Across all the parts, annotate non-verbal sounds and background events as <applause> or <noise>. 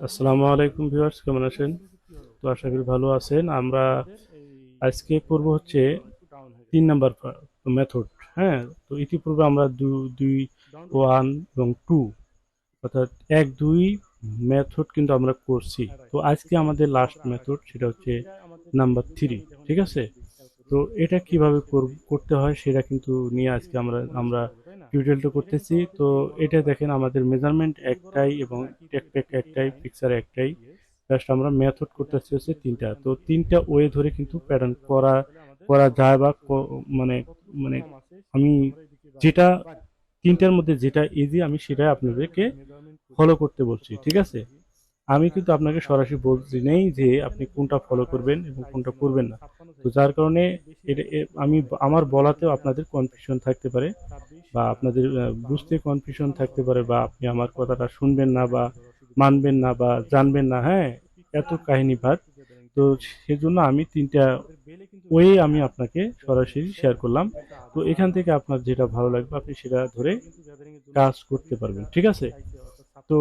আসসালামু আলাইকুম ভিউয়ার্স, কেমন আছেন? তো আশা করি ভালো আছেন। আমরা আজকে করব হচ্ছে তিন নাম্বার মেথড হ্যাঁ? তো ইতিপূর্বে আমরা দুই ওয়ান এবং টু অর্থাৎ এক, দুই মেথড কিন্তু আমরা করছি। তো আজকে আমাদের লাস্ট মেথড সেটা হচ্ছে নাম্বার থ্রি ঠিক আছে? তো এটা কীভাবে কর- করতে হয় সেটা কিন্তু নিয়ে আজকে আমরা আমরা টিউটোরিয়ালটা করতেছি। তো এটা দেখেন আমাদের মেজারমেন্ট একটাই এবং টেকটেক একটাই পিকচার একটাই। জাস্ট আমরা মেথড করতেছি হচ্ছে তিনটা। তো তিনটা ওয়ে ধরে কিন্তু প্যাটার্ন করা করা যায় বা মানে মানে আমি যেটা, তিনটার মধ্যে যেটা ইজি আমি সেটাই আপনাদেরকে ফলো করতে বলছি, ঠিক আছে? আমি কিন্তু আপনাকে সরাসরি বলছি নেই যে আপনি কোনটা ফলো করবেন এবং কোনটা করবেন না। তো যার কারণে এটা আমি, আমার বলাতেও আপনাদের কনফিউশন থাকতে পারে। বা আপনাদের বুঝতে কনফিউশন থাকতে পারে বা আপনি আমার কথাটা শুনবেন না বা মানবেন না বা জানবেন না হ্যাঁ? এত কাহিনী ভাত তো সেজন্য আমি তিনটা ওয়ে আমি আপনাকে সরাসরি শেয়ার করলাম। তো এখান থেকে আপনার যেটা ভালো লাগবে, আপনি সেটা ধরে কাজ করতে পারবেন, ঠিক আছে? তো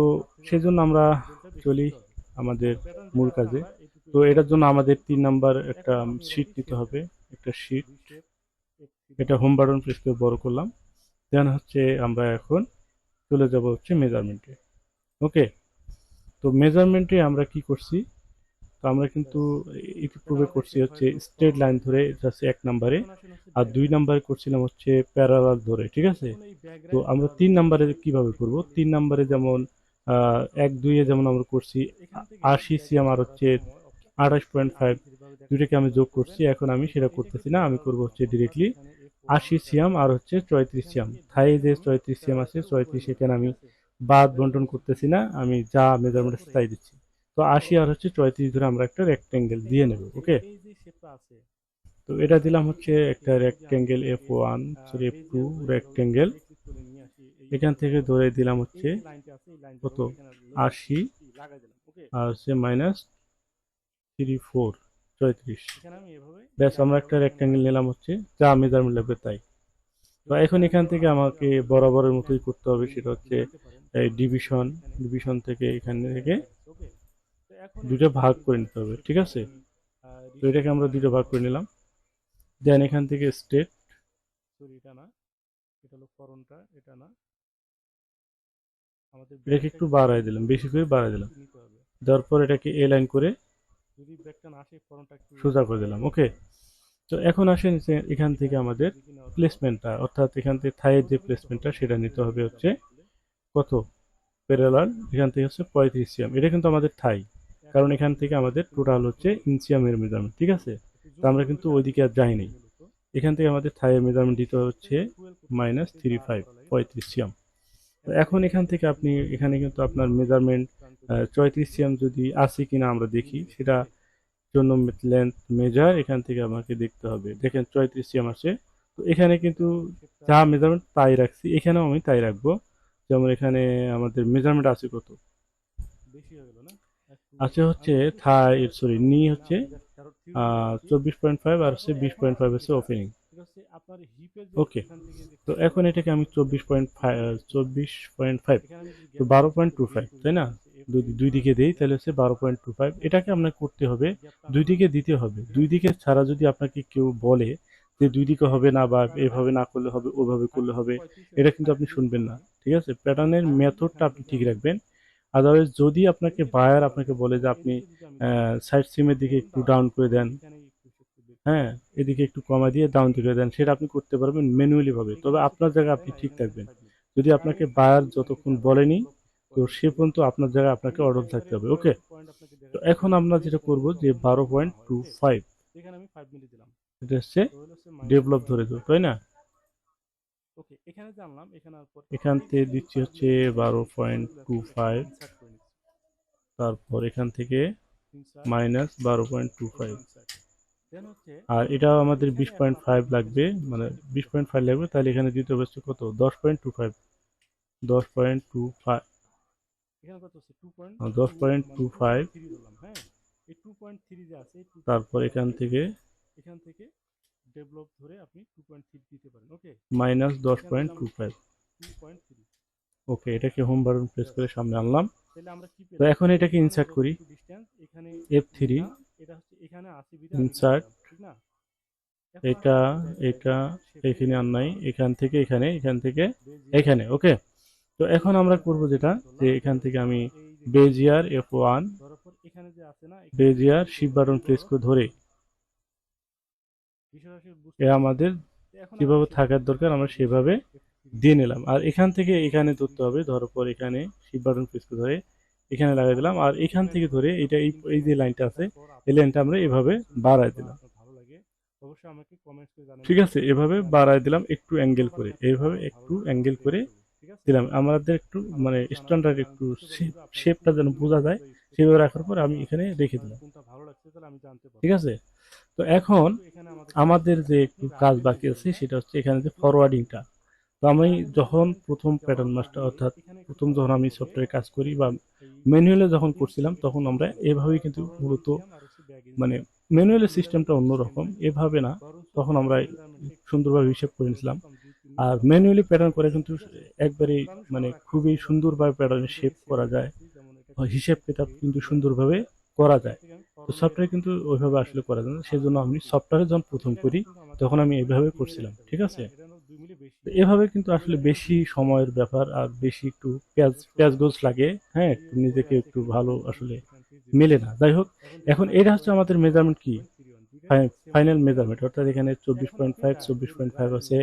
সেজন্য আমরা চলি আমাদের মূল কাজে। তো এটার জন্য আমাদের তিন নাম্বার একটা শিট নিতে হবে, একটা শিট এটা হোম বাটন প্রেস বড় করলাম। দেন হচ্ছে আমরা এখন চলে যাব হচ্ছে মেজারমেন্টে ওকে তো মেজারমেন্টে আমরা কি করছি? তো আমরা কিন্তু ইতিপূর্বে করছি হচ্ছে স্ট্রেট লাইন ধরে এটা এক নাম্বারে আর দুই নাম্বারে করছিলাম হচ্ছে প্যারালাল ধরে, ঠিক আছে? তো আমরা তিন নাম্বারে কীভাবে করব? তিন নাম্বারে যেমন এক দুইয়ে যেমন আমরা করছি, আশি সিএম আর হচ্ছে আঠাশ পয়েন্ট ফাইভ দুইটাকে আমি যোগ করছি, এখন আমি সেটা করতেছি না, আমি করব হচ্ছে ডিরেক্টলি আশি সিএম আর হচ্ছে চৌত্রিশ সিএম থাই যে চৌত্রিশ সিএম আছে, চৌত্রিশ এখানে আমি বাদ বন্টন করতেছি না, আমি যা মেজারমেন্ট আছে তাই দিচ্ছি। তো আশি আর হচ্ছে চৌত্রিশ ধরে আমরা একটা রেক্টেঙ্গেল দিয়ে নেব ওকে তো এটা দিলাম হচ্ছে একটা rectangle F one sorry F two rectangle এখান থেকে ধরে দিলাম হচ্ছে কত? আশি আর হচ্ছে মাইনাস থ্রি ফোর চৌত্রিশ ব্যাস আমরা একটা রেক্টেঙ্গেল নিলাম হচ্ছে যা মেজারমেন্ট লাগবে তাই। তো এখন এখান থেকে আমাকে বরাবরের মতোই করতে হবে সেটা হচ্ছে ডিভিশন ডিভিশন থেকে এখান থেকে দুটো ভাগ করে নিতে হবে ঠিক আছে? তো এটাকে আমরা দুটো ভাগ করে নিলাম। দেন এখান থেকে স্টেট সরি এটা না এটা হলো করণটা এটা না। আমাদের এটাকে একটু বাড়ায় দিলাম বেশি করে বাড়ায় দিলাম। দেওয়ার পর এটাকে এ লাইন করে যদি না আসে একটু সোজা করে দিলাম। ওকে তো এখন আসেন এখান থেকে আমাদের প্লেসমেন্টটা অর্থাৎ এখান থেকে থাইয়ের যে প্লেসমেন্টটা সেটা নিতে হবে হচ্ছে কত? প্যারালাল এখান থেকে হচ্ছে পঁয়ত্রিশ সিএম এটা কিন্তু আমাদের থাই, কারণ এখান থেকে আমাদের টোটাল হচ্ছে ইনসিয়ামের মেজারমেন্ট ঠিক আছে? তো আমরা কিন্তু ওইদিকে আর যাইনি এখান থেকে আমাদের থাইয়ের মেজারমেন্ট দিতে হচ্ছে মাইনাস থ্রি ফাইভ পঁয়ত্রিশ সিএম তো এখন এখান থেকে আপনি, এখানে কিন্তু আপনার মেজারমেন্ট সিএম যদি আছে কিনা আমরা দেখি সেটা জন্য লেন্থ মেজার এখান থেকে আমাকে দেখতে হবে। দেখেন সিএম আছে। তো এখানে কিন্তু যা মেজারমেন্ট তাই রাখছি। এখানেও আমি তাই রাখব। যেমন এখানে আমাদের মেজারমেন্ট আছে কত? আছে হচ্ছে থাই সরি নি হচ্ছে চব্বিশ পয়েন্ট ফাইভ আর হচ্ছে বিশ পয়েন্ট ফাইভ হচ্ছে ওপেনিং ওকে তো এখন এটাকে আমি চব্বিশ পয়েন্ট ফাইভ চব্বিশ পয়েন্ট ফাইভ তো বারো পয়েন্ট টু ফাইভ তাই না? দুই- দিকে দেই, তাহলে হচ্ছে বারো পয়েন্ট টু ফাইভ এটাকে আপনাকে করতে হবে, দুই দিকে দিতে হবে। দুই দিকে ছাড়া যদি আপনাকে কেউ বলে যে দুই দিকে হবে না বা এভাবে না করলে হবে, ওভাবে করলে হবে, এটা কিন্তু আপনি শুনবেন না, ঠিক আছে? প্যাটার্নের মেথডটা আপনি ঠিক রাখবেন। আদারওয়াইজ যদি আপনাকে বায়ার আপনাকে বলে যে আপনি সাইড সিমের দিকে একটু ডাউন করে দেন হ্যাঁ এদিকে একটু কমা দিয়ে ডাউন করে দেন, সেটা আপনি করতে পারবেন ম্যানুয়ালি ভাবে। তবে আপনার জায়গায় আপনি ঠিক থাকবেন। যদি আপনাকে বায়ার যতক্ষণ বলেনি তো সে পর্যন্ত আপনার জায়গায় আপনাকে অর্ডার থাকতে হবে ওকে তো এখন আমরা যেটা করব যে বারো পয়েন্ট টু ফাইভ এটা হচ্ছে ডেভেলপ ধরে দেবো তাই না? ওকে এখানে জানলাম এখানে এখান থেকে দিচ্ছি হচ্ছে বারো পয়েন্ট টু ফাইভ তারপর এখান থেকে মাইনাস বারো পয়েন্ট টু ফাইভ আর এটা আমাদের বিশ পয়েন্ট ফাইভ লাগবে মানে বিশ পয়েন্ট ফাইভ লাগবে তাহলে এখানে দিতে হবে কত? দশ পয়েন্ট টু ফাইভ দশ পয়েন্ট টু ফাইভ দশ পয়েন্ট টু ফাইভ তারপর এখান থেকে এখান থেকে ডেভেলপ ধরে আপনি টু পয়েন্ট থ্রি দিতে পারেন ওকে মাইনাস দশ পয়েন্ট টু ফাইভ ওকে এটাকে হোম বাটন প্রেস করে সামনে আনলাম। তো এখন এটাকে ইনসার্ট করি। এফ থ্রি ইনসার্ট এটা এটা এখানে আর নাই এখান থেকে এখানে এখান থেকে এখানে ওকে তো এখন আমরা করব যেটা, যে এখান থেকে আমি Bezier F one Bezier shape button press করে ধরে। এ আমাদের যেভাবে থাকার দরকার, আমরা সেভাবে দিয়ে নিলাম। আর এখান থেকে এখানে ধরতে হবে, ধরার পর এখানে শিপ বাটন প্রেস করে ধরে এখানে লাগাই দিলাম। আর এখান থেকে ধরে এটা এই যে লাইনটা আছে, এই লাইনটা আমরা এভাবে বাড়ায় দিলাম। ঠিক আছে? এভাবে বাড়ায় দিলাম একটু অ্যাঙ্গেল করে। এইভাবে একটু অ্যাঙ্গেল করে দিলাম। আমাদের একটু মানে স্ট্যান্ডার্ড একটু শেপটা যেন বোঝা যায় সেভাবে রাখার পর আমি এখানে রেখে দিলাম। ঠিক আছে? তো এখন আমাদের যে একটু কাজ বাকি আছে সেটা হচ্ছে এখানে যে ফরওয়ার্ডিংটা তো আমি যখন প্রথম প্যাটার্ন মাস্টার অর্থাৎ প্রথম যখন আমি সফটওয়্যারে কাজ করি বা ম্যানুয়ালে যখন করছিলাম তখন আমরা এভাবেই কিন্তু মূলত মানে ম্যানুয়ালের সিস্টেমটা অন্যরকম। এভাবে না তখন আমরা সুন্দরভাবে হিসেব করে নিয়েছিলাম। আর ম্যানুয়ালি প্যাটার্ন করে কিন্তু একবারে মানে খুবই সুন্দরভাবে প্যাটার্ন শেপ করা যায়। হিসেব কিতাব কিন্তু সুন্দরভাবে করা যায়। তো সফটওয়্যার কিন্তু ওইভাবে আসলে করা যায় না। সেই জন্য আমি সফটওয়্যারে যখন প্রথম করি, তখন আমি এভাবে করছিলাম, ঠিক আছে? এভাবে কিন্তু আসলে বেশি সময়ের ব্যাপার আর বেশি একটু পেঁয়াজ পেঁয়াজ লাগে হ্যাঁ? নিজেকে একটু ভালো আসলে মেলে না। যাই হোক, এখন এটা হচ্ছে আমাদের মেজারমেন্ট কি? ফাইনাল মেজারমেন্ট অর্থাৎ এখানে চব্বিশ পয়েন্ট ফাইভ চব্বিশ পয়েন্ট ফাইভ আছে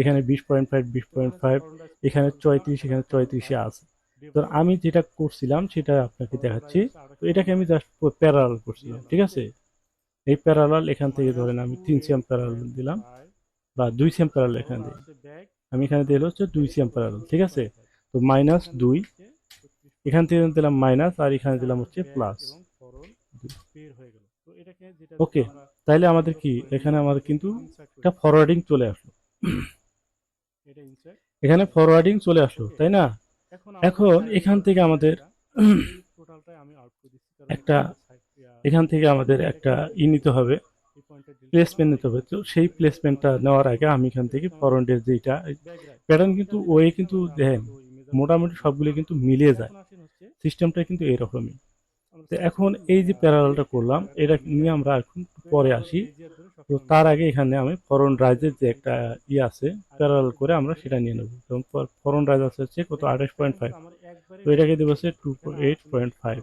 এখানে বিশ পয়েন্ট ফাইভ বিশ পয়েন্ট ফাইভ এখানে চৌত্রিশ এখানে চৌত্রিশে আছে। তো আমি যেটা করছিলাম সেটা আপনাকে দেখাচ্ছি। তো এটাকে আমি জাস্ট প্যারালাল করছিলাম ঠিক আছে? এই প্যারালাল এখান থেকে ধরেন আমি তিন সিএম প্যারালাল দিলাম বা দুই সিএম প্যারাল এখানে দিই আমি এখানে দিলে হচ্ছে দুই সিএম প্যারাল ঠিক আছে? তো মাইনাস দুই এখান থেকে দিলাম মাইনাস আর এখানে দিলাম হচ্ছে প্লাস ওকে তাইলে আমাদের কি? এখানে আমাদের কিন্তু একটা ফরওয়ার্ডিং চলে আসলো। এখানে ফরওয়ার্ডিং চলে আসলো, তাই না? এখন এখান থেকে আমাদের একটা এখান থেকে আমাদের একটা ই নিতে হবে প্লেসমেন্ট নিতে হবে। তো সেই প্লেসমেন্টটা নেওয়ার আগে আমি এখান থেকে ফরওয়ার্ডের যেটা প্যাটার্ন কিন্তু ওয়ে কিন্তু দেখেন, মোটামুটি সবগুলো কিন্তু মিলিয়ে যায়। সিস্টেমটা কিন্তু এরকমই। তো এখন এই যে প্যারালালটা করলাম, এটা নিয়ে আমরা এখন পরে আসি। তো তার আগে এখানে আমি ফরন রাইজের যে একটা ই আছে প্যারালাল করে আমরা সেটা নিয়ে নেব। যেমন ফরন রাইজ আছে হচ্ছে কত? আঠাশ পয়েন্ট ফাইভ তো এটাকে দেবো হচ্ছে two eight point five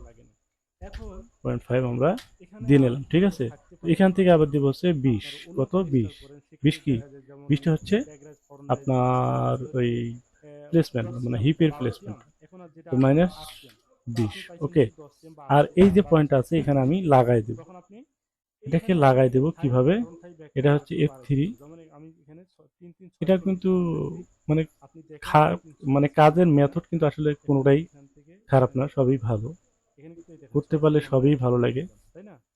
point five আমরা দিয়ে নিলাম, ঠিক আছে? এখান থেকে আবার দিব হচ্ছে বিশ। কত? বিশ। বিশ কি? বিশটা হচ্ছে আপনার ওই প্লেসমেন্ট মানে হিপের প্লেসমেন্ট মাইনাস বিশ ওকে। আর এই যে পয়েন্ট আছে এখানে আমি লাগাই দেব। এটাকে লাগাই দেব কীভাবে? এটা হচ্ছে এফ থ্রি এটা কিন্তু মানে মানে কাজের মেথড কিন্তু আসলে কোনোটাই খারাপ না সবই ভালো। করতে পারলে সবই ভালো লাগে।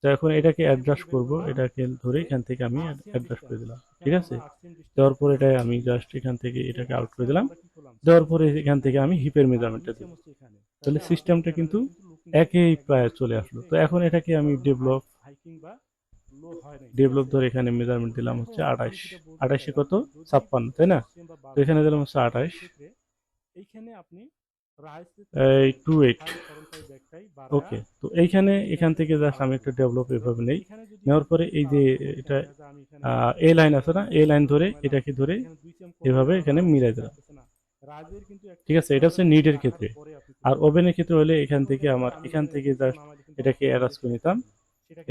তো এখন এটাকে অ্যাডজাস্ট করব এটাকে ধরে এখান থেকে আমি অ্যাডজাস্ট করে দিলাম। ঠিক আছে? দেওয়ার পর এটা আমি জাস্ট এখান থেকে এটাকে আউট করে দিলাম। দেওয়ার পরে এখান থেকে আমি হিপের মেজারমেন্টটা দিই তাহলে সিস্টেমটা কিন্তু একই প্রায় চলে আসলো। তো এখন এটাকে আমি ডেভেলপ ডেভেলপ ধরে এখানে মেজারমেন্ট দিলাম হচ্ছে আঠাশ আঠাশে কত? ছাপ্পান্ন তাই না? তো এখানে দিলাম হচ্ছে আঠাশ। এই টু এইট ওকে তো এইখানে এখান থেকে জাস্ট আমি একটা ডেভেলপ এভাবে নেই। নেওয়ার পরে এই যে এটা এ লাইন আছে না? এ লাইন ধরে এটাকে ধরে এভাবে এখানে মিলাই দিলাম ঠিক আছে এটা হচ্ছে নিডের ক্ষেত্রে। আর ওভেনের ক্ষেত্রে হলে এখান থেকে আমার এখান থেকে জাস্ট এটাকে অ্যারাজ করে নিতাম।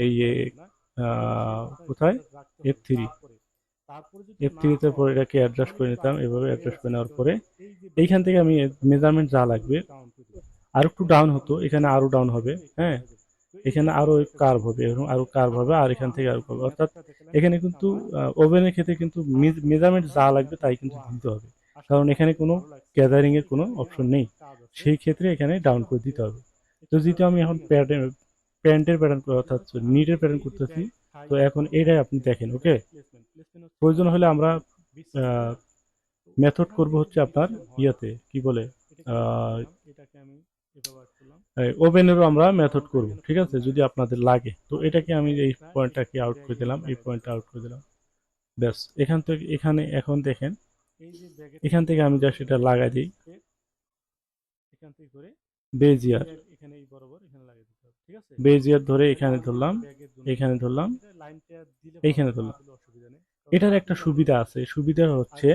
এই কোথায়? এফ থ্রি এফ থ্রিতে পরে এটাকে অ্যাডজাস্ট করে নিতাম এভাবে অ্যাডজাস্ট করে নেওয়ার পরে এইখান থেকে আমি মেজারমেন্ট যা লাগবে আর একটু ডাউন হতো এখানে আরও ডাউন হবে হ্যাঁ? এখানে আরও কার্ভ হবে এরকম আরও কার্ভ হবে আর এখান থেকে আরও হবে। অর্থাৎ এখানে কিন্তু ওভেনের ক্ষেত্রে কিন্তু মেজারমেন্ট যা লাগবে তাই কিন্তু দিতে হবে। কারণ এখানে কোনো গ্যাদারিং এর কোনো অপশন নেই। সেই ক্ষেত্রে এখানে ডাউন করে দিতে হবে। তো যেহেতু আমি এখন প্যান্টের প্যাটার্ন অর্থাৎ নিটের প্যাটার্ন করতেছি তো এখন এটাই আপনি দেখেন ওকে প্রয়োজন হলে আমরা মেথড করব হচ্ছে আপনার ইয়াতে কি বলে ওভেনেরও আমরা মেথড করব ঠিক আছে যদি আপনাদের লাগে। তো এটাকে আমি এই পয়েন্টটাকে আউট করে দিলাম এই পয়েন্টটা আউট করে দিলাম। ব্যাস এখান থেকে এখানে এখন দেখেন এখান থেকে আমি জাস্ট এটা লাগাই দিই। এখান থেকে করে বেজিয়ার। এখানে এই বরাবর এখানে আছে বেজিয়ার ধরে এখানে ধরলাম এখানে ধরলাম এইখানে ধরলাম। এটার একটা সুবিধা আছে সুবিধা হচ্ছে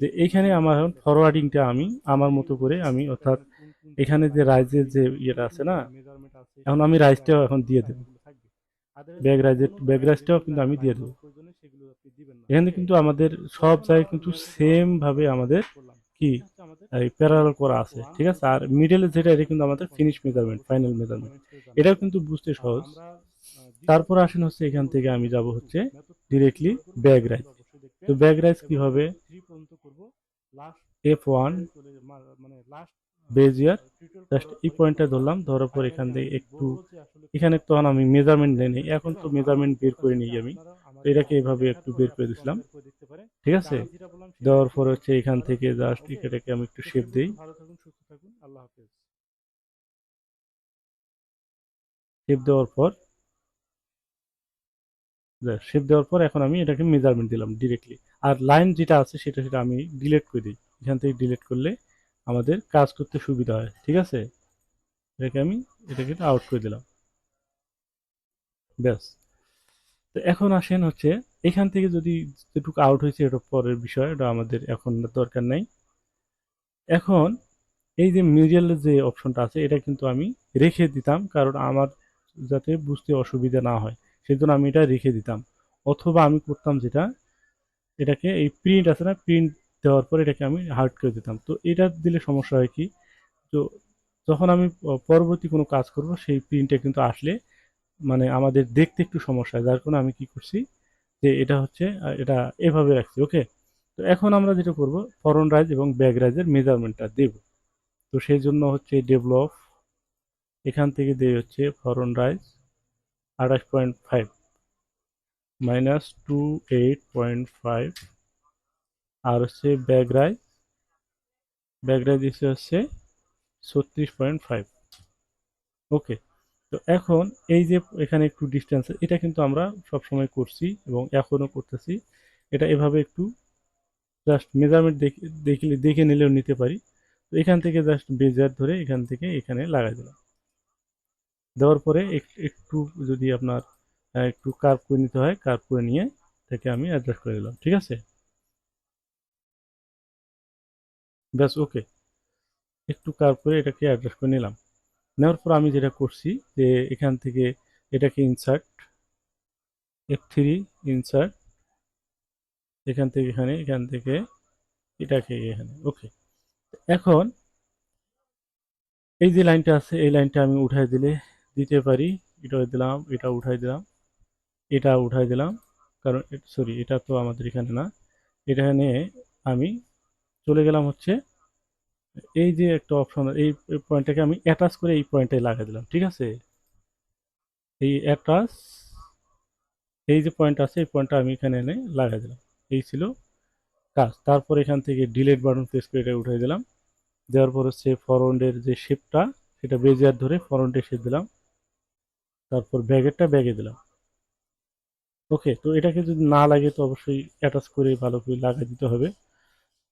যে এখানে আমার ফরওয়ার্ডিংটা আমি আমার মতো করে আমি অর্থাৎ এখানে যে রাইজের যে ইয়েটা আছে না এখন আমি রাইজটাও এখন দিয়ে দেবো। ব্যাগ রাইজের ব্যাগ রাইজটাও কিন্তু আমি দিয়ে দেবো। এখানে কিন্তু আমাদের সব জায়গায় কিন্তু সেম ভাবে আমাদের কি? এই প্যারাল করা আছে, ঠিক আছে? আর মিডলে যেটা, এটা কিন্তু আমাদের ফিনিশ মেজারমেন্ট ফাইনাল মেজারমেন্ট এটাও কিন্তু বুঝতে সহজ। তারপর আসেন হচ্ছে এখান থেকে আমি যাব হচ্ছে ডিরেক্টলি ব্যাগ রাইজ তো ব্যাগ রাইজ কি হবে? এফ ওয়ান বেজিয়ার জাস্ট এই পয়েন্টটা ধরলাম, ধরার পর এখান থেকে একটু, এখানে তখন আমি মেজারমেন্ট নেই। এখন তো মেজারমেন্ট বের করে নিই আমি। এটাকে এভাবে একটু বের করে দিছিলাম। ঠিক আছে? দেওয়ার পর হচ্ছে এখান থেকে জাস্ট এটাকে আমি একটু শেপ দিই। শেপ দেওয়ার পর শেপ দেওয়ার পর এখন আমি এটাকে মেজারমেন্ট দিলাম ডিরেক্টলি আর লাইন যেটা আছে সেটা সেটা আমি ডিলিট করে দিই। এখান থেকে ডিলিট করলে আমাদের কাজ করতে সুবিধা হয়। ঠিক আছে? এটাকে আমি, এটাকে আউট করে দিলাম। ব্যাস। তো এখন আসেন হচ্ছে, এখান থেকে যদি যেটুকু আউট হয়েছে এটা পরের বিষয়, এটা আমাদের এখন দরকার নাই। এখন এই যে মিউরিয়ালের যে অপশনটা আছে, এটা কিন্তু আমি রেখে দিতাম কারণ আমার যাতে বুঝতে অসুবিধা না হয় সেই জন্য আমি এটা রেখে দিতাম। অথবা আমি করতাম যেটা, এটাকে এই প্রিন্ট আছে না প্রিন্ট দেওয়ার পর এটাকে আমি হার্ড করে দিতাম। তো এটা দিলে সমস্যা হয় কি, তো যখন আমি পরবর্তী কোনো কাজ করব, সেই প্রিন্টটা কিন্তু আসলে মানে আমাদের দেখতে একটু সমস্যা, যার কারণে আমি কি করছি যে এটা হচ্ছে এটা এভাবে রাখছি ওকে তো এখন আমরা যেটা করব, ফরন রাইজ এবং ব্যাক রাইজের মেজারমেন্টটা দেব। তো সেই জন্য হচ্ছে ডেভেলপ, এখান থেকে দেয় হচ্ছে ফরন রাইজ আঠাশ point five minus two eight point five আর হচ্ছে ব্যাগ রাইজ ব্যাগ রাইজ হচ্ছে ছত্রিশ পয়েন্ট ফাইভ ওকে তো এখন এই যে এখানে একটু ডিস্টেন্স এটা কিন্তু আমরা সব সময় করছি এবং এখনও করতেছি। এটা এভাবে একটু জাস্ট মেজারমেন্ট দেখে দেখে নিলেও নিতে পারি। তো এখান থেকে জাস্ট বেজার ধরে এখান থেকে এখানে লাগাই দিলাম। দেওয়ার পরে একটু যদি আপনার একটু কার্ভ করে নিতে হয় কার্ভ করে নিয়ে এটাকে আমি অ্যাডজাস্ট করে দিলাম ঠিক আছে? ব্যাস ওকে একটু কার্ভ করে এটাকে অ্যাডজাস্ট করে নিলাম। নেওয়ার পর আমি যেটা করছি যে এখান থেকে এটাকে ইনসার্ট এফ থ্রি ইনসার্ট এখান থেকে এখানে, এখান থেকে এটাকে এখানে ওকে এখন এই যে লাইনটা আছে, এই লাইনটা আমি উঠাই দিলে দিতে পারি, এটা দিলাম, এটা উঠাই দিলাম, এটা উঠাই দিলাম, কারণ সরি এটা তো আমাদের এখানে না। এটা এখানে আমি চলে গেলাম হচ্ছে এই যে একটা অপশন এই পয়েন্টটাকে আমি অ্যাটাচ করে এই পয়েন্টে লাগাই দিলাম, ঠিক আছে? এই অ্যাটাচ এই যে পয়েন্ট আছে, এই পয়েন্টটা আমি এখানে এনে লাগাই দিলাম। এই ছিল কাজ। তারপর এখান থেকে ডিলেট বাটন প্রেস করে এটা উঠাই দিলাম। দেওয়ার পর হচ্ছে ফরন্ডের যে শেপটা সেটা বেজিয়ার ধরে ফরন্ডে শেপ দিলাম। তারপর ব্যাগেরটা ব্যাগে দিলাম। ওকে তো এটাকে যদি না লাগে তো অবশ্যই অ্যাটাচ করে ভালো করে লাগাই দিতে হবে।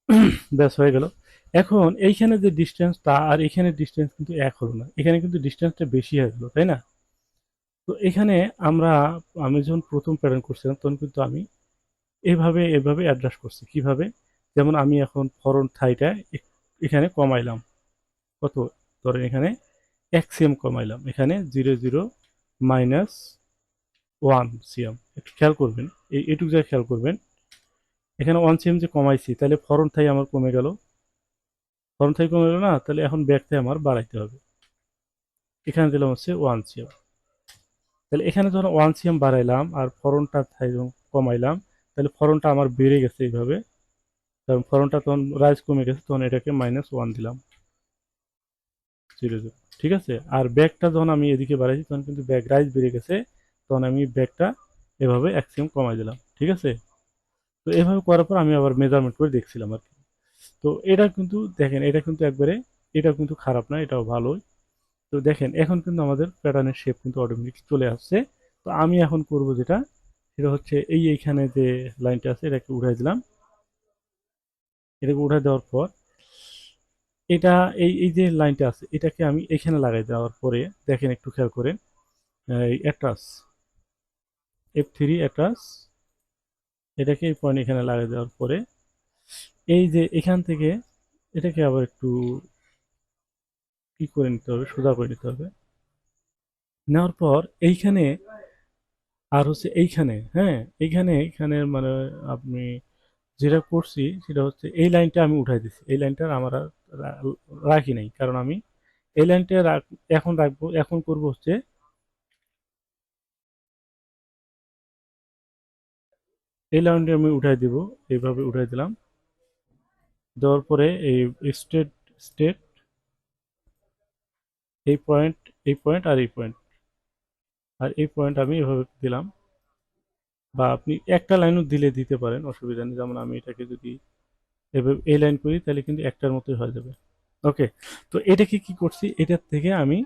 <coughs> ব্যাস, হয়ে গেল। এখন এইখানে যে ডিস্টেন্সটা আর এখানে ডিস্টেন্স কিন্তু এক হলো না। এখানে কিন্তু ডিস্টেন্সটা বেশি গেলো, তাই না? তো এখানে আমরা, আমি যখন প্রথম প্যাটার্ন করছিলাম, তখন কিন্তু আমি এভাবে এভাবে অ্যাডজাস্ট করছি। কীভাবে? যেমন আমি এখন ফরন থাইটা এখানে কমাইলাম। কত? ধরেন এখানে এক সিএম কমাইলাম। এখানে zero zero minus one cm একটু খেয়াল করবেন, এই, এটুকু জায়গায় খেয়াল করবেন। এখানে ওয়ান সিএম যে কমাইছি, তাহলে ফরন থাই আমার কমে গেল ফরন থাই কমে না, তাহলে এখন থাই আমার বাড়াইতে হবে। এখানে দিলাম হচ্ছে ওয়ান সিএম তাহলে এখানে যখন ওয়ান সিএম বাড়াইলাম আর ফরনটা কমাইলাম, তাহলে ফরনটা আমার বেড়ে গেছে এইভাবে। কারণ ফরনটা তখন রাইজ কমে গেছে, তখন এটাকে মাইনাস ওয়ান দিলাম। জিরো ঠিক আছে? আর ব্যাগটা যখন আমি এদিকে বাড়াইছি, তখন কিন্তু ব্যাগ রাইজ বেড়ে গেছে, তখন আমি ব্যাগটা এভাবে এক সিএম কমাই দিলাম। ঠিক আছে? তো এভাবে করার পর আমি আবার মেজারমেন্ট করে দেখছিলাম আর কি। তো এটা কিন্তু, দেখেন, এটা কিন্তু একবারে এটা কিন্তু খারাপ না, এটাও ভালোই। তো দেখেন, এখন কিন্তু আমাদের প্যাটার্নের শেপ কিন্তু অটোমেটিক চলে আসছে। তো আমি এখন করব যেটা, সেটা হচ্ছে এই এইখানে যে লাইনটা আছে, এটাকে উঠাই দিলাম। এটাকে উঠাই দেওয়ার পর, এটা, এই এই যে লাইনটা আছে, এটাকে আমি এখানে লাগাই দেওয়ার পরে, দেখেন একটু খেয়াল করেন, এই অ্যাটাচ এফ থ্রি অ্যাট্রাস এটাকে এই পয়েন্ট এখানে লাগাই দেওয়ার পরে এই যে এখান থেকে এটাকে আবার একটু কি করে নিতে হবে, সোজা করে নিতে হবে। নেওয়ার পর এইখানে আর হচ্ছে এইখানে হ্যাঁ এইখানে এইখানে মানে আপনি যেটা করছি সেটা হচ্ছে এই লাইনটা আমি উঠাই দিচ্ছি এই লাইনটা আমার আর রাখি নাই, কারণ আমি এই লাইনটা এখন রাখব, এখন করব হচ্ছে এই লাইনটা আমি উঠাই দিব, এইভাবে উঠাই দিলাম। দেওয়ার পরে এই স্টেট স্টেট, এই পয়েন্ট এই পয়েন্ট আর এই পয়েন্ট। আর এই পয়েন্ট আমি এভাবে দিলাম। বা আপনি একটা লাইনও দিলে দিতে পারেন, অসুবিধা নেই। যেমন আমি এটাকে যদি এভাবে, এই লাইন করি, তাহলে কিন্তু একটার মতোই হয়ে যাবে। ওকে, তো এটাকে কি করছি? এটার থেকে আমি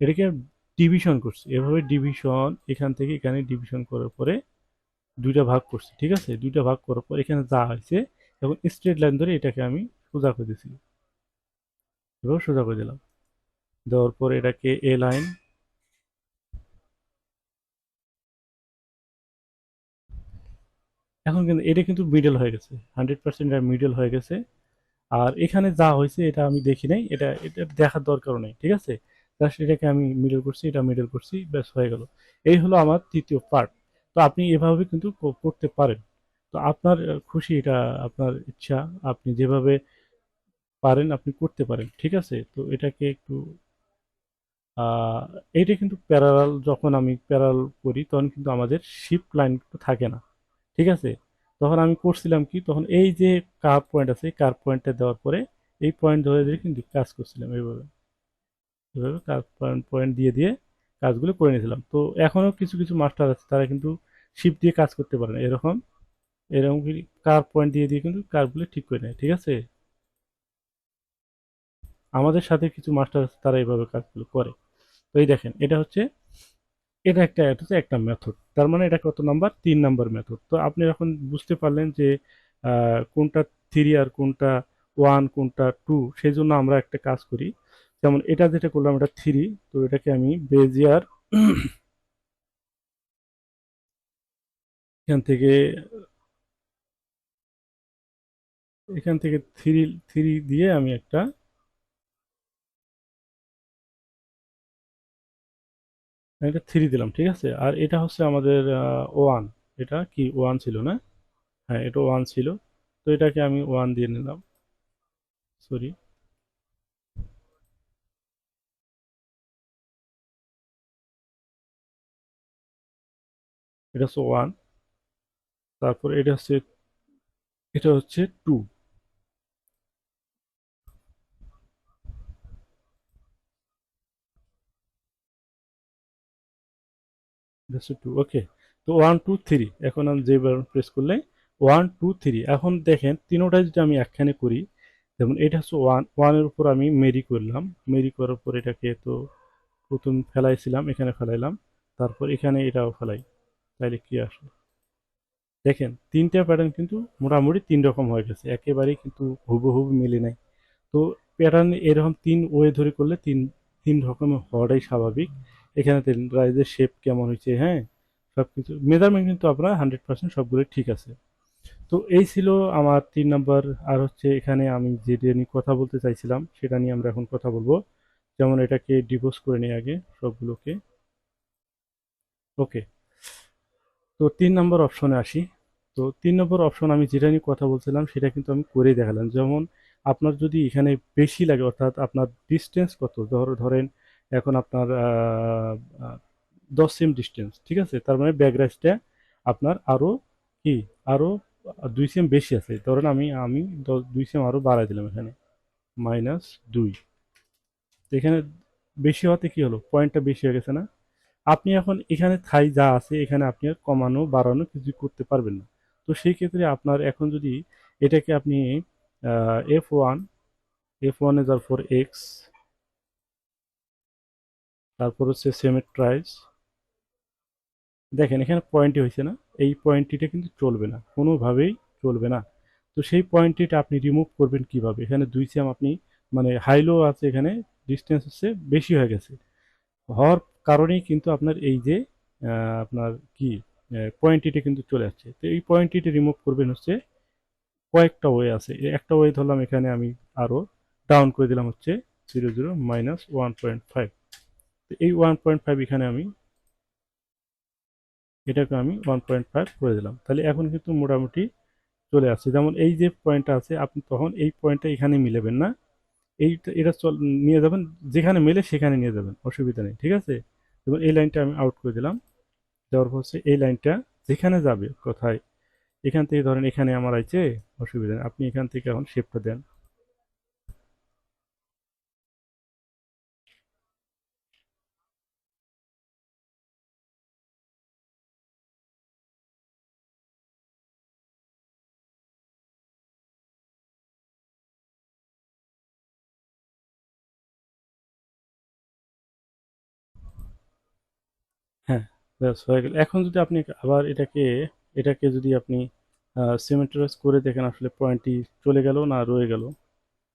এটাকে ডিভিশন করছি। এভাবে ডিভিশন, এখান থেকে এখানে ডিভিশন করার পরে দুইটা ভাগ করছি, ঠিক আছে? দুইটা ভাগ করার পর এখানে যা হয়েছে এবং স্ট্রেট লাইন ধরে এটাকে আমি সোজা করে দিয়েছি এভাবে সোজা করে দিলাম। দেওয়ার পর এটাকে এ লাইন এখন কিন্তু এটা কিন্তু মিডল হয়ে গেছে। হান্ড্রেড পার্সেন্ট এটা মিডল হয়ে গেছে। আর এখানে যা হয়েছে এটা আমি দেখি নাই। এটা এটা দেখার দরকারও নেই, ঠিক আছে? জাস্ট এটাকে আমি মিডল করছি, এটা মিডল করছি, ব্যাস হয়ে গেল। এই হলো আমার তৃতীয় পার্ট তো আপনি এভাবে কিন্তু করতে পারেন। তো আপনার খুশি এটা আপনার ইচ্ছা, আপনি যেভাবে পারেন আপনি করতে পারেন, ঠিক আছে? তো এটাকে একটু এইটা কিন্তু প্যারাল যখন আমি প্যারাল করি তখন কিন্তু আমাদের শিফট লাইন থাকে না, ঠিক আছে? তখন আমি করছিলাম কি? তখন এই যে কার পয়েন্ট আছে, এই কার পয়েন্টটা দেওয়ার পরে এই পয়েন্ট ধরে ধরে কিন্তু কাজ করছিলাম এইভাবে। এভাবে কাজ পয়েন্ট পয়েন্ট দিয়ে দিয়ে কাজগুলো করে নিয়েছিলাম। তো এখনও কিছু কিছু মাস্টার আছে, তারা কিন্তু শিপ দিয়ে কাজ করতে পারে না, এরকম এরকম কি কার পয়েন্ট দিয়ে দিয়ে কিন্তু কাজগুলো ঠিক করে নেয়, ঠিক আছে? আমাদের সাথে কিছু মাস্টার আছে, তারা এইভাবে কাজগুলো করে। তো এই দেখেন, এটা হচ্ছে, এটা একটা এটা হচ্ছে একটা মেথড তার মানে এটা কত নাম্বার তিন নাম্বার মেথড তো আপনি এখন বুঝতে পারলেন যে কোনটা থ্রি আর কোনটা ওয়ান কোনটা টু সেই জন্য আমরা একটা কাজ করি। যেমন এটা যেটা করলাম, এটা থ্রি তো এটাকে আমি বেজিয়ার এখান থেকে এখান থেকে থ্রি থ্রি দিয়ে আমি একটা একটা থ্রি দিলাম, ঠিক আছে? আর এটা হচ্ছে আমাদের ওয়ান এটা কি ওয়ান ছিল না? হ্যাঁ এটা ওয়ান ছিল। তো এটাকে আমি ওয়ান দিয়ে নিলাম। সরি এটা হচ্ছে ওয়ান তারপর এটা হচ্ছে এটা হচ্ছে টু টু ওকে তো ওয়ান টু থ্রি এখন আমি যে প্রেস করলে ওয়ান টু থ্রি এখন দেখেন, তিনোটা যদি আমি একখানে করি, যেমন এটা হচ্ছে ওয়ান ওয়ানের উপর আমি মেরি করলাম। মেরি করার পর এটাকে তো প্রথম ফেলাইছিলাম, এখানে ফেলাইলাম। তারপর এখানে এটাও ফেলাই। তাইলে কি আসে দেখেন, তিনটা প্যাটার্ন কিন্তু মোটামুটি তিন রকম হয়ে গেছে। একেবারেই কিন্তু হুবহু মিলে নাই। তো প্যাটার্ন এরকম তিন ওয়ে ধরে করলে তিন তিন রকমের হওয়াটাই স্বাভাবিক। এখানে রাইজের শেপ কেমন হয়েছে হ্যাঁ? সব কিছু মেজারমেন্ট কিন্তু আপনার হান্ড্রেড পার্সেন্ট সবগুলো ঠিক আছে। তো এই ছিল আমার তিন নম্বর আর হচ্ছে এখানে আমি যেটা নিয়ে কথা বলতে চাইছিলাম, সেটা নিয়ে আমরা এখন কথা বলব। যেমন এটাকে ডিভোর্স করে নিই আগে সবগুলোকে। ওকে তো তিন নম্বর অপশনে আসি। তো তিন নম্বর অপশন আমি যেটা নিয়ে কথা বলছিলাম, সেটা কিন্তু আমি করেই দেখালাম। যেমন আপনার যদি এখানে বেশি লাগে, অর্থাৎ আপনার ডিস্টেন্স কত, ধর, ধরেন এখন আপনার দশ সেম ডিস্টেন্স ঠিক আছে? তার মানে ব্যাকগ্রাউন্ডটা আপনার আরও কি? আরও দুই সেম বেশি আছে। ধরেন আমি আমি দুই সেম আরও বাড়াই দিলাম এখানে। মাইনাস দুই। এখানে বেশি হতে কি হলো? পয়েন্টটা বেশি হয়ে গেছে না? আপনি এখন এখানে থাই যা আছে, এখানে আপনি আর কমানো, বাড়ানো কিছু করতে পারবেন না। তো সেই ক্ষেত্রে আপনার এখন যদি এটাকে আপনি এফ ওয়ান এফ ওয়ানে যার ফর এক্স তারপর হচ্ছে সেমেট্রাইজ দেখেন, এখানে পয়েন্টটি হয়েছে না। এই পয়েন্টটিটা কিন্তু চলবে না, কোনোভাবেই চলবে না। তো সেই পয়েন্টটিটা আপনি রিমুভ করবেন কীভাবে? এখানে দুই সেম আপনি মানে হাইলো আছে এখানে ডিস্টেন্স হচ্ছে বেশি হয়ে গেছে। হওয়ার কারণেই কিন্তু আপনার এই যে আপনার কি পয়েন্টটিটা কিন্তু চলে আসছে। তো এই পয়েন্টিটি রিমুভ করবেন হচ্ছে, কয়েকটা ওয়ে আছে। একটা ওয়ে ধরলাম এখানে আমি আরও ডাউন করে দিলাম হচ্ছে zero zero minus one point five এই ওয়ান পয়েন্ট ফাইভ এখানে আমি এটাকে আমি ওয়ান পয়েন্ট ফাইভ করে দিলাম। তাহলে এখন কিন্তু মোটামুটি চলে আসছে। যেমন এই যে পয়েন্টটা আছে, আপনি তখন এই পয়েন্টটা এখানে মিলেবেন না। এইটা, এটা চল, নিয়ে যাবেন, যেখানে মেলে সেখানে নিয়ে যাবেন, অসুবিধা নেই, ঠিক আছে? যেমন এই লাইনটা আমি আউট করে দিলাম। দেওয়ার পর হচ্ছে এই লাইনটা যেখানে যাবে, কোথায়? এখান থেকে ধরেন এখানে আমার আছে, অসুবিধা নেই। আপনি এখান থেকে এখন শেপটা দেন। ব্যাস, হয়ে গেল। এখন যদি আপনি আবার এটাকে এটাকে যদি আপনি সিমেট্রাইজ করে দেখেন, আসলে পয়েন্টটি চলে গেল না রয়ে গেল।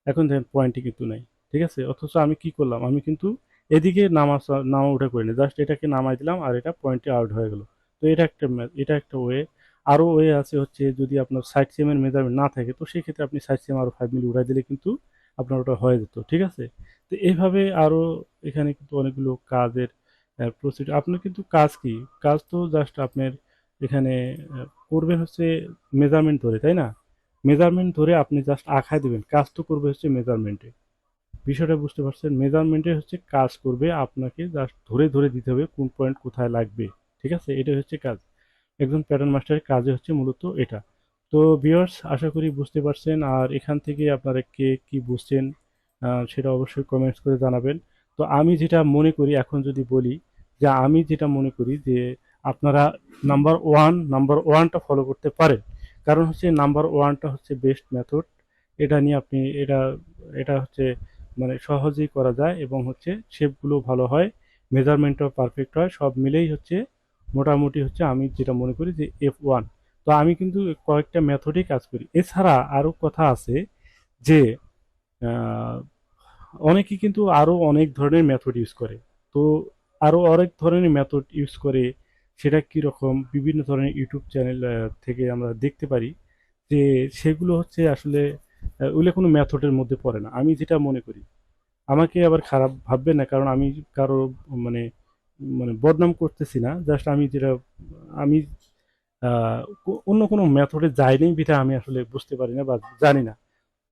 এখন দেখেন পয়েন্টটি কিন্তু নাই, ঠিক আছে? অথচ আমি কি করলাম? আমি কিন্তু এদিকে নামা নামা উঠা করিনি। জাস্ট এটাকে নামাই দিলাম আর এটা পয়েন্টে আউট হয়ে গেল। তো এটা একটা এটা একটা ওয়ে আরও ওয়ে আছে হচ্ছে যদি আপনার সাইড সিএমের মেজারমেন্ট না থাকে, তো সেই ক্ষেত্রে আপনি সাইড সিএম আরও ফাইভ মিলি উঠাই দিলে কিন্তু আপনার ওটা হয়ে যেত, ঠিক আছে? তো এইভাবে আরও এখানে কিন্তু অনেকগুলো কাজের প্রসিডিউর আপনার কিন্তু কাজ কি? কাজ তো জাস্ট আপনার এখানে করবেন হচ্ছে মেজারমেন্ট ধরে, তাই না? মেজারমেন্ট ধরে আপনি জাস্ট আঁকায় দেবেন। কাজ তো করবে হচ্ছে মেজারমেন্টে বিষয়টা বুঝতে পারছেন? মেজারমেন্টে হচ্ছে কাজ করবে, আপনাকে জাস্ট ধরে ধরে দিতে হবে কোন পয়েন্ট কোথায় লাগবে। ঠিক আছে? এটা হচ্ছে কাজ। একজন প্যাটার্ন মাস্টারের কাজে হচ্ছে মূলত এটা। তো ভিউয়ার্স আশা করি বুঝতে পারছেন। আর এখান থেকে আপনারা কে কি বুঝছেন সেটা অবশ্যই কমেন্টস করে জানাবেন। তো আমি যেটা মনে করি, এখন যদি বলি যে আমি যেটা মনে করি যে আপনারা নাম্বার ওয়ান নাম্বার ওয়ানটা ফলো করতে পারেন। কারণ হচ্ছে নাম্বার ওয়ানটা হচ্ছে বেস্ট মেথড এটা নিয়ে আপনি, এটা এটা হচ্ছে মানে সহজেই করা যায় এবং হচ্ছে শেপগুলো ভালো হয় মেজারমেন্টও পারফেক্ট হয়, সব মিলেই হচ্ছে মোটামুটি হচ্ছে আমি যেটা মনে করি যে এফ ওয়ান তো আমি কিন্তু কয়েকটা মেথডেই কাজ করি। এছাড়া আরও কথা আছে যে অনেকে কিন্তু আরও অনেক ধরনের মেথড ইউজ করে। তো আরও অনেক ধরনের মেথড ইউজ করে সেটা কীরকম বিভিন্ন ধরনের ইউটিউব চ্যানেল থেকে আমরা দেখতে পারি যে সেগুলো হচ্ছে আসলে ওগুলো কোনো মেথডের মধ্যে পড়ে না। আমি যেটা মনে করি, আমাকে আবার খারাপ ভাববে না, কারণ আমি কারও মানে মানে বদনাম করতেছি না। জাস্ট আমি যেটা, আমি অন্য কোনো মেথডে যাইনি বিধা আমি আসলে বুঝতে পারি না বা জানি না।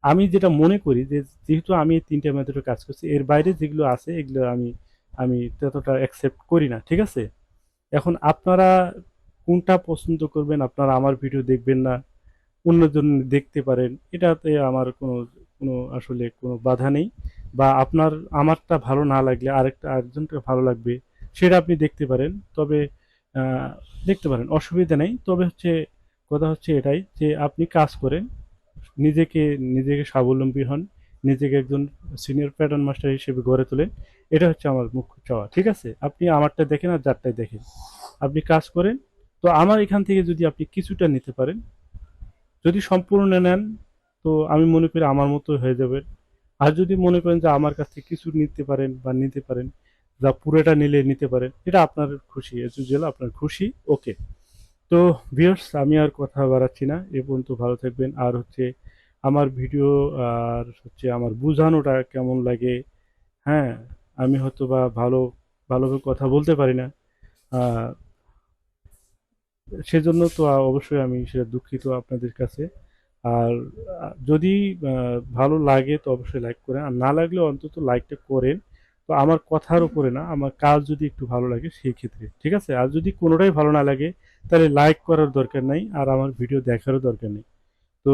আমি যেটা মনে করি যে, যেহেতু আমি তিনটা মেথডে কাজ করছি, এর বাইরে যেগুলো আছে, এগুলো আমি আমি ততটা অ্যাকসেপ্ট করি না, ঠিক আছে? এখন আপনারা কোনটা পছন্দ করবেন, আপনারা আমার ভিডিও দেখবেন না, অন্যজন দেখতে পারেন, এটাতে আমার কোনো কোনো আসলে কোনো বাধা নেই। বা আপনার, আমারটা ভালো না লাগলে আরেকটা আরেকজনটা ভালো লাগবে, সেটা আপনি দেখতে পারেন। তবে দেখতে পারেন, অসুবিধা নেই। তবে হচ্ছে, কথা হচ্ছে এটাই যে আপনি কাজ করেন, নিজেকে নিজেকে স্বাবলম্বী হন নিজেকে একজন সিনিয়র প্যাটার্ন মাস্টার হিসেবে গড়ে তোলেন এটা হচ্ছে আমার মুখ্য চাওয়া, ঠিক আছে? আপনি আমারটা দেখেন আর যারটাই দেখেন। আপনি কাজ করেন, তো আমার এখান থেকে যদি আপনি কিছুটা নিতে পারেন, যদি সম্পূর্ণ নেন, তো আমি মনে করি আমার মতো হয়ে যাবে। আর যদি মনে করেন যে আমার কাছ থেকে কিছু নিতে পারেন বা নিতে পারেন, যা পুরোটা নিলে নিতে পারেন, এটা আপনার খুশি জেলা আপনার খুশি ওকে তো ভিউয়ার্স আমি আর কথা বাড়াচ্ছি না, এ পর্যন্ত ভালো থাকবেন। আর হচ্ছে আমার ভিডিও, আর হচ্ছে আমার বোঝানোটা কেমন লাগে হ্যাঁ আমি হয়তো বা ভালো, ভালোভাবে কথা বলতে পারি না সেজন্য তো অবশ্যই আমি সেটা দুঃখিত আপনাদের কাছে, আর যদি ভালো লাগে তো অবশ্যই লাইক করেন, আর না লাগলে অন্তত লাইকটা করেন, তো আমার কথার উপরে না, আমার কাজ যদি একটু ভালো লাগে সেই ক্ষেত্রে, ঠিক আছে? আর যদি কোনোটাই ভালো না লাগে, তাহলে লাইক করার দরকার নাই, আর আমার ভিডিও দেখারও দরকার নেই, তো